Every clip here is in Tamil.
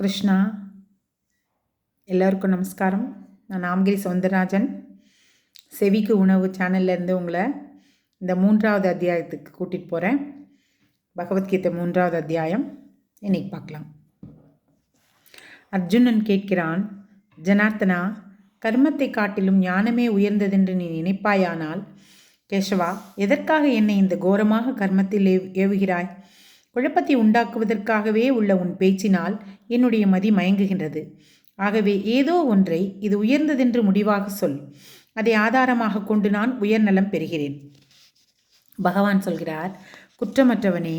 கிருஷ்ணா. எல்லோருக்கும் நமஸ்காரம். நான் நாமகிரி சவுந்தரராஜன். செவிக்கு உணவு சேனல்லேருந்து உங்களை இந்த மூன்றாவது அத்தியாயத்துக்கு கூட்டிகிட்டு போகிறேன் பகவத்கீதை மூன்றாவது அத்தியாயம். இன்னைக்கு பார்க்கலாம். அர்ஜுனன் கேட்கிறான் ஜனார்த்தனா கர்மத்தை காட்டிலும் ஞானமே உயர்ந்ததென்று நீ நினைப்பாயானால் கேசவா எதற்காக என்னை இந்த கோரமாக கர்மத்தில் ஏவுகிறாய்? குழப்பத்தை உண்டாக்குவதற்காகவே உள்ள உன் பேச்சினால் என்னுடைய மதி மயங்குகின்றது. ஆகவே ஏதோ ஒன்றை இது உயர்ந்ததென்று முடிவாக சொல். அதை ஆதாரமாக கொண்டு நான் உயர்நலம் பெறுகிறேன். பகவான் சொல்கிறார் குற்றமற்றவனே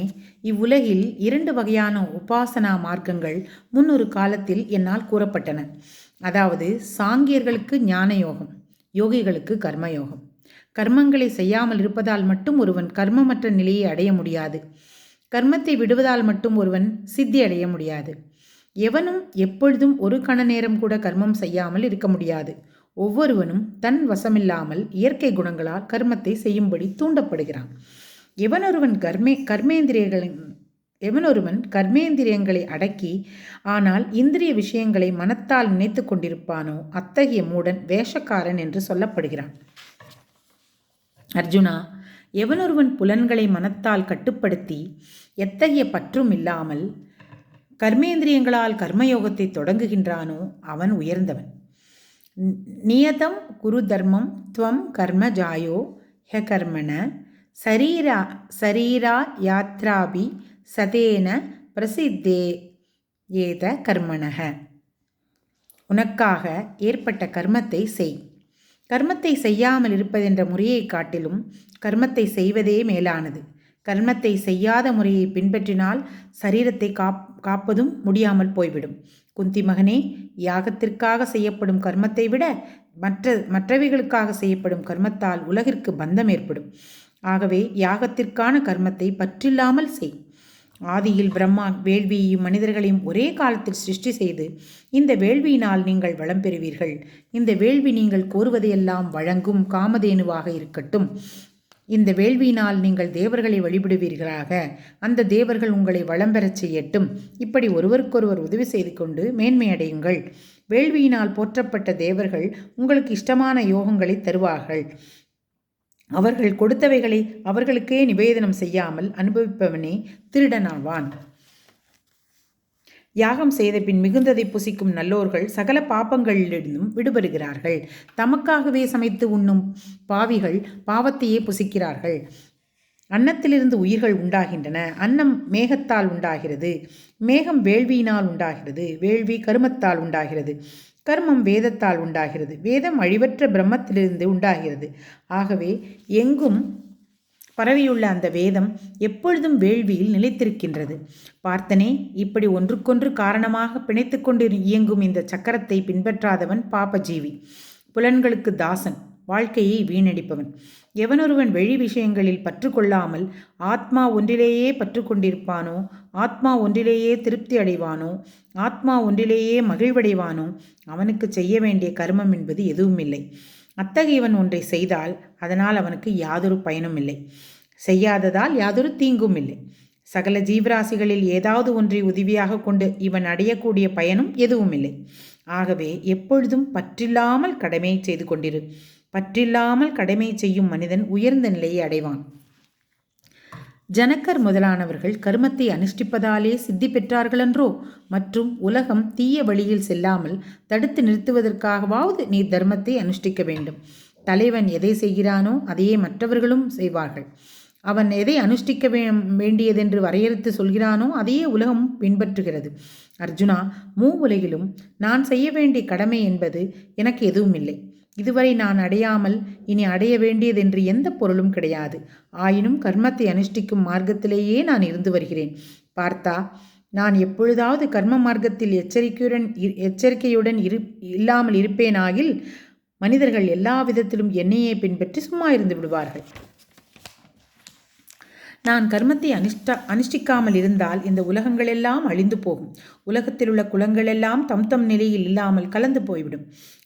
இவ்வுலகில் இரண்டு வகையான உபாசனா மார்க்கங்கள் முன்னொரு காலத்தில் என்னால் கூறப்பட்டன. அதாவது சாங்கியர்களுக்கு ஞான யோகம் யோகிகளுக்கு கர்மயோகம். கர்மங்களை செய்யாமல் இருப்பதால் மட்டும் ஒருவன் கர்மமற்ற நிலையை அடைய முடியாது. கர்மத்தை விடுவதால் மட்டும் ஒருவன் சித்தி அடைய முடியாது. எவனும் எப்பொழுதும் ஒரு கண நேரம் கூட கர்மம் செய்யாமல் இருக்க முடியாது. ஒவ்வொருவனும் தன் வசமில்லாமல் இயற்கை குணங்களால் கர்மத்தை செய்யும்படி தூண்டப்படுகிறான். எவனொருவன் கர்மே கர்மேந்திரியர்களின் எவனொருவன் கர்மேந்திரியங்களை அடக்கி ஆனால் இந்திரிய விஷயங்களை மனத்தால் நினைத்து கொண்டிருப்பானோ அத்தகைய மூடன் வேஷக்காரன் என்று சொல்லப்படுகிறான். அர்ஜுனா எவனொருவன் புலன்களை மனத்தால் கட்டுப்படுத்தி எத்தகைய பற்றும் இல்லாமல் கர்மேந்திரியங்களால் கர்மயோகத்தை தொடங்குகின்றானோ அவன் உயர்ந்தவன். நியதம் குரு தர்மம் துவம் கர்ம ஜாயோ ஹ கர்மண சரீரா சரீரா யாத்ராபி சதேன பிரசித்தே ஏத கர்மணக உனக்காக ஏற்பட்ட கர்மத்தை செய். கர்மத்தை செய்யாமல் இருப்பதென்ற முறையை காட்டிலும் கர்மத்தை செய்வதே மேலானது. கர்மத்தை செய்யாத முறையை பின்பற்றினால் சரீரத்தை காப் காப்பதும் முடியாமல் போய்விடும். குந்தி மகனே யாகத்திற்காக செய்யப்படும் கர்மத்தை விட மற்ற மற்றவைகளுக்காக செய்யப்படும் கர்மத்தால் உலகிற்கு பந்தம் ஏற்படும். ஆகவே யாகத்திற்கான கர்மத்தை பற்றில்லாமல் செய். ஆதியில் பிரம்மா வேள்வியையும் மனிதர்களையும் ஒரே காலத்தில் சிருஷ்டி செய்து இந்த வேள்வியினால் நீங்கள் வளம் பெறுவீர்கள். இந்த வேள்வி நீங்கள் கோருவதையெல்லாம் வழங்கும் காமதேனுவாக இருக்கட்டும். இந்த வேள்வியினால் நீங்கள் தேவர்களை வழிபடுவீர்களாக. அந்த தேவர்கள் உங்களை வளம் பெறச் செய்யட்டும். இப்படி ஒருவருக்கொருவர் உதவி செய்து கொண்டு மேன்மையடையுங்கள் வேள்வியினால் போற்றப்பட்ட தேவர்கள் உங்களுக்கு இஷ்டமான யோகங்களை தருவார்கள். அவர்கள் கொடுத்தவைகளை அவர்களுக்கே நிவேதனம் செய்யாமல் அனுபவிப்பவனே திருடனாவான். யாகம் செய்த பின் மிகுந்ததை புசிக்கும் நல்லோர்கள் சகல பாப்பங்களிலிருந்தும் விடுபடுகிறார்கள். தமக்காகவே சமைத்து உண்ணும் பாவிகள் பாவத்தையே புசிக்கிறார்கள். அன்னத்திலிருந்து உயிர்கள் உண்டாகின்றன. அன்னம் மேகத்தால் உண்டாகிறது. மேகம் வேள்வியினால் உண்டாகிறது. வேள்வி கருமத்தால் உண்டாகிறது. கர்மம் வேதத்தால் உண்டாகிறது. வேதம் அழிவற்ற பிரம்மத்திலிருந்து உண்டாகிறது. ஆகவே எங்கும் பரவியுள்ள அந்த வேதம் எப்பொழுதும் வேள்வியில் நிலைத்திருக்கின்றது. பார்த்தனே இப்படி ஒன்றுக்கொன்று காரணமாக பிணைத்து கொண்டு இயங்கும் இந்த சக்கரத்தை பின்பற்றாதவன் பாபஜீவி. புலன்களுக்கு தாசன் வாழ்க்கையை வீணடிப்பவன். எவனொருவன் வெளி விஷயங்களில் பற்றுக்கொள்ளாமல் ஆத்மா ஒன்றிலேயே பற்று கொண்டிருப்பானோ ஆத்மா ஒன்றிலேயே திருப்தி அடைவானோ ஆத்மா ஒன்றிலேயே மகிழ்வடைவானோ அவனுக்கு செய்ய வேண்டிய கர்மம் என்பது எதுவும் இல்லை அத்தகையவன் ஒன்றை செய்தால் அதனால் அவனுக்கு யாதொரு பயனும் இல்லை. செய்யாததால் யாதொரு தீங்கும் இல்லை. சகல ஜீவராசிகளில் ஏதாவது ஒன்றை உதவியாக கொண்டு இவன் அடையக்கூடிய பயனும் எதுவும் இல்லை. ஆகவே எப்பொழுதும் பற்றில்லாமல் கடமையை செய்து கொண்டிரு. பற்றில்லாமல் கடமை செய்யும் மனிதன் உயர்ந்த நிலையை அடைவான். ஜனக்கர் முதலானவர்கள் கருமத்தை அனுஷ்டிப்பதாலே சித்தி பெற்றார்களென்றோ? மற்றும் உலகம் தீய வழியில் செல்லாமல் தடுத்து நிறுத்துவதற்காகவாவது நீ தர்மத்தை அனுஷ்டிக்க வேண்டும். தலைவன் எதை செய்கிறானோ அதையே மற்றவர்களும் செய்வார்கள். அவன் எதை அனுஷ்டிக்க வேண்டியதென்று வரையறுத்து சொல்கிறானோ அதையே உலகம் பின்பற்றுகிறது. அர்ஜுனா மூ உலகிலும் நான் செய்ய வேண்டிய கடமை என்பது எனக்கு எதுவும் இல்லை இதுவரை நான் அடையாமல் இனி அடைய வேண்டியதென்று எந்த பொருளும் கிடையாது. ஆயினும் கர்மத்தை அனுஷ்டிக்கும் மார்க்கத்திலேயே நான் இருந்து வருகிறேன். பார்த்தா நான் எப்பொழுதாவது கர்ம மார்க்கத்தில் எச்சரிக்கையுடன் எச்சரிக்கையுடன் இரு இல்லாமல் இருப்பேனாகில் மனிதர்கள் எல்லா விதத்திலும் என்னையே பின்பற்றி சும்மா இருந்து விடுவார்கள். நான் கர்மத்தை அனுஷ்ட அனுஷ்டிக்காமல் இருந்தால் இந்த உலகங்களெல்லாம் அழிந்து போகும். உலகத்தில் உள்ள குலங்களெல்லாம் தம் தம் நிலையில் இல்லாமல் கலந்து போய்விடும்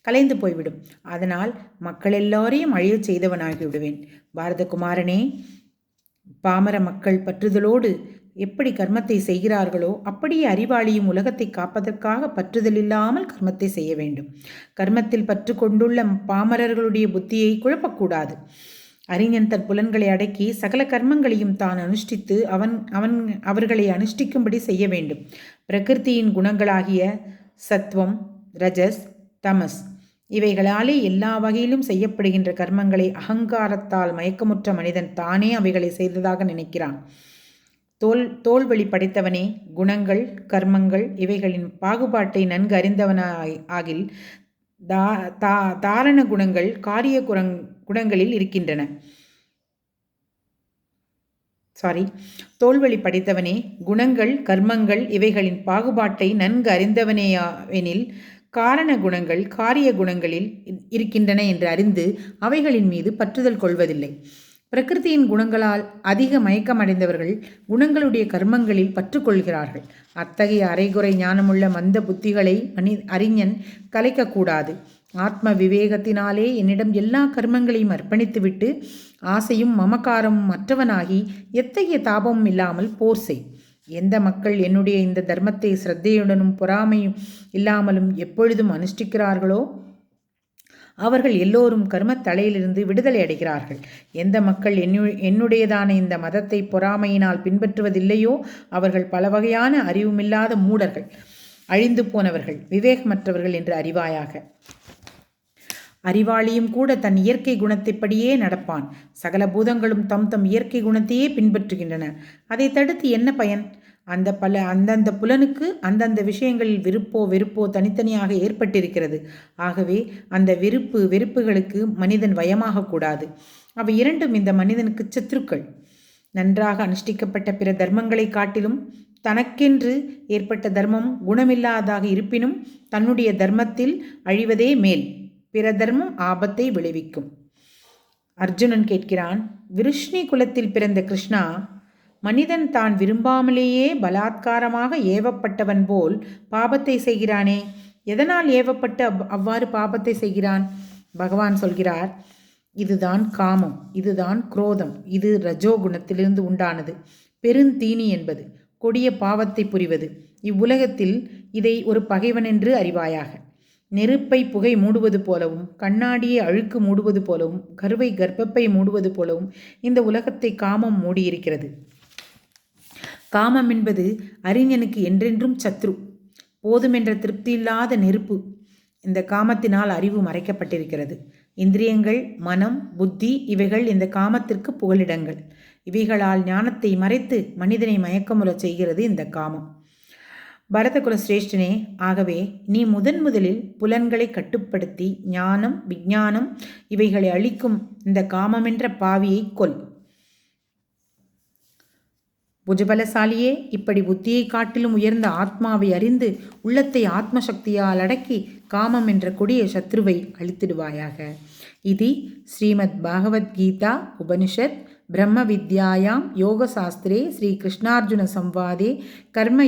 கலைந்து போய்விடும். அதனால் மக்கள் எல்லோரையும் அழியச் செய்தவனாகிவிடுவேன் பாரதகுமாரனே பாமர மக்கள் பற்றுதலோடு எப்படி கர்மத்தை செய்கிறார்களோ அப்படியே அறிவாளியும் உலகத்தை காப்பதற்காக பற்றுதல் இல்லாமல் கர்மத்தை செய்ய வேண்டும். கர்மத்தில் பற்று கொண்டுள்ள பாமரர்களுடைய புத்தியை குழப்பக்கூடாது. அறிஞன் தன் புலன்களை அடக்கி சகல கர்மங்களையும் தான் அனுஷ்டித்து அவன் அவன் அவர்களை அனுஷ்டிக்கும்படி செய்ய வேண்டும். பிரகிருத்தியின் குணங்களாகிய சத்வம் ரஜஸ் தமஸ் இவைகளாலே எல்லா வகையிலும் செய்யப்படுகின்ற கர்மங்களை அகங்காரத்தால் மயக்கமுற்ற மனிதன் தானே அவைகளை செய்ததாக நினைக்கிறான். தோல் தோல்வழி படைத்தவனே குணங்கள் கர்மங்கள் இவைகளின் பாகுபாட்டை நன்கு அறிந்தவனாய் ஆகில் தா தா தாரண குணங்கள் காரிய குரங் குணங்களில் இருக்கின்றன. சாரி தோல்வழி படைத்தவனே குணங்கள் கர்மங்கள் இவைகளின் பாகுபாட்டை நன்கு அறிந்தவனேயாவெனில் காரண குணங்கள் காரிய குணங்களில் இருக்கின்றன என்று அறிந்து அவைகளின் மீது பற்றுதல் கொள்வதில்லை. பிரகிருதியின் குணங்களால் அதிக மயக்கமடைந்தவர்கள் குணங்களுடைய கர்மங்களில் பற்றுக்கொள்கிறார்கள். அத்தகைய அரைகுறை ஞானமுள்ள மந்த புத்திகளை மனி அறிஞன் கலைக்கக்கூடாது. ஆத்ம விவேகத்தினாலே என்னிடம் எல்லா கர்மங்களையும் அர்ப்பணித்துவிட்டு ஆசையும் மமக்காரமும் மற்றவனாகி எத்தகைய தாபமும் இல்லாமல் போர் செய். எந்த மக்கள் என்னுடைய இந்த தர்மத்தை சிரத்தையுடனும் பொறாமையும் இல்லாமலும் எப்பொழுதும் அனுஷ்டிக்கிறார்களோ அவர்கள் எல்லோரும் கர்மத்தலையிலிருந்து விடுதலை அடைகிறார்கள். எந்த மக்கள் என்னு என்னுடையதான இந்த மதத்தை பொறாமையினால் பின்பற்றுவதில்லையோ அவர்கள் பல வகையான அறிவுமில்லாத மூடர்கள் அழிந்து போனவர்கள் விவேகமற்றவர்கள் என்று அறிவாயாக. அறிவாளியும் கூட தன் இயற்கை குணத்தைப்படியே நடப்பான். சகல பூதங்களும் தம் தம் இயற்கை குணத்தையே பின்பற்றுகின்றன. அதை தடுத்து என்ன பயன்? அந்த பல அந்தந்த புலனுக்கு அந்தந்த விஷயங்களில் விருப்போ வெறுப்போ தனித்தனியாக ஏற்பட்டிருக்கிறது. ஆகவே அந்த விருப்பு வெறுப்புகளுக்கு மனிதன் வயமாகக்கூடாது அவை இரண்டும் இந்த மனிதனுக்கு சத்துருக்கள் நன்றாக அனுஷ்டிக்கப்பட்ட பிற தர்மங்களை காட்டிலும் தனக்கென்று ஏற்பட்ட தர்மம் குணமில்லாதாக இருப்பினும் தன்னுடைய தர்மத்தில் அழிவதே மேல். பிற தர்மம் ஆபத்தை விளைவிக்கும். அர்ஜுனன் கேட்கிறான் விருஷ்ணி குலத்தில் பிறந்த கிருஷ்ணா மனிதன் தான் விரும்பாமலேயே பலாத்காரமாக ஏவப்பட்டவன் போல் பாபத்தை செய்கிறானே எதனால் ஏவப்பட்டு அவ் அவ்வாறு பாபத்தை செய்கிறான்? பகவான் சொல்கிறார் இதுதான் காமம் இதுதான் குரோதம் இது ரஜோகுணத்திலிருந்து உண்டானது. பெருந்தீனி என்பது கொடிய பாவத்தை புரிவது. இவ்வுலகத்தில் இதை ஒரு பகைவன் என்று அறிவாயாக. நெருப்பை புகை மூடுவது போலவும் கண்ணாடியை அழுக்கு மூடுவது போலவும் கருவை கர்ப்பப்பை மூடுவது போலவும் இந்த உலகத்தை காமம் மூடியிருக்கிறது. காமம் என்பது அறிஞனுக்கு என்றென்றும் சத்ரு போதுமென்ற திருப்தியில்லாத நெருப்பு. இந்த காமத்தினால் அறிவு மறைக்கப்பட்டிருக்கிறது. இந்திரியங்கள் மனம் புத்தி இவைகள் இந்த காமத்திற்கு புகலிடங்கள். இவைகளால் ஞானத்தை மறைத்து மனிதனை மயக்கமுறச் செய்கிறது இந்த காமம். பரதகுல சிரேஷ்டனே ஆகவே நீ முதன் முதலில் புலன்களை கட்டுப்படுத்தி ஞானம் விஞ்ஞானம் இவைகளை அளிக்கும் இந்த காமமென்ற பாவியை கொல். புஜபலசாலியே இப்படி புத்தியை காட்டிலும் உயர்ந்த ஆத்மாவை அறிந்து உள்ளத்தை ஆத்மசக்தியால் அடக்கி காமம் என்ற கொடிய சத்ருவை அழித்திடுவாயாக. இது ஸ்ரீமத் பகவத்கீதா உபனிஷத் பிரம்ம வித்யாயாம் யோகசாஸ்திரே ஸ்ரீ கிருஷ்ணார்ஜுன சம்வாதே கர்ம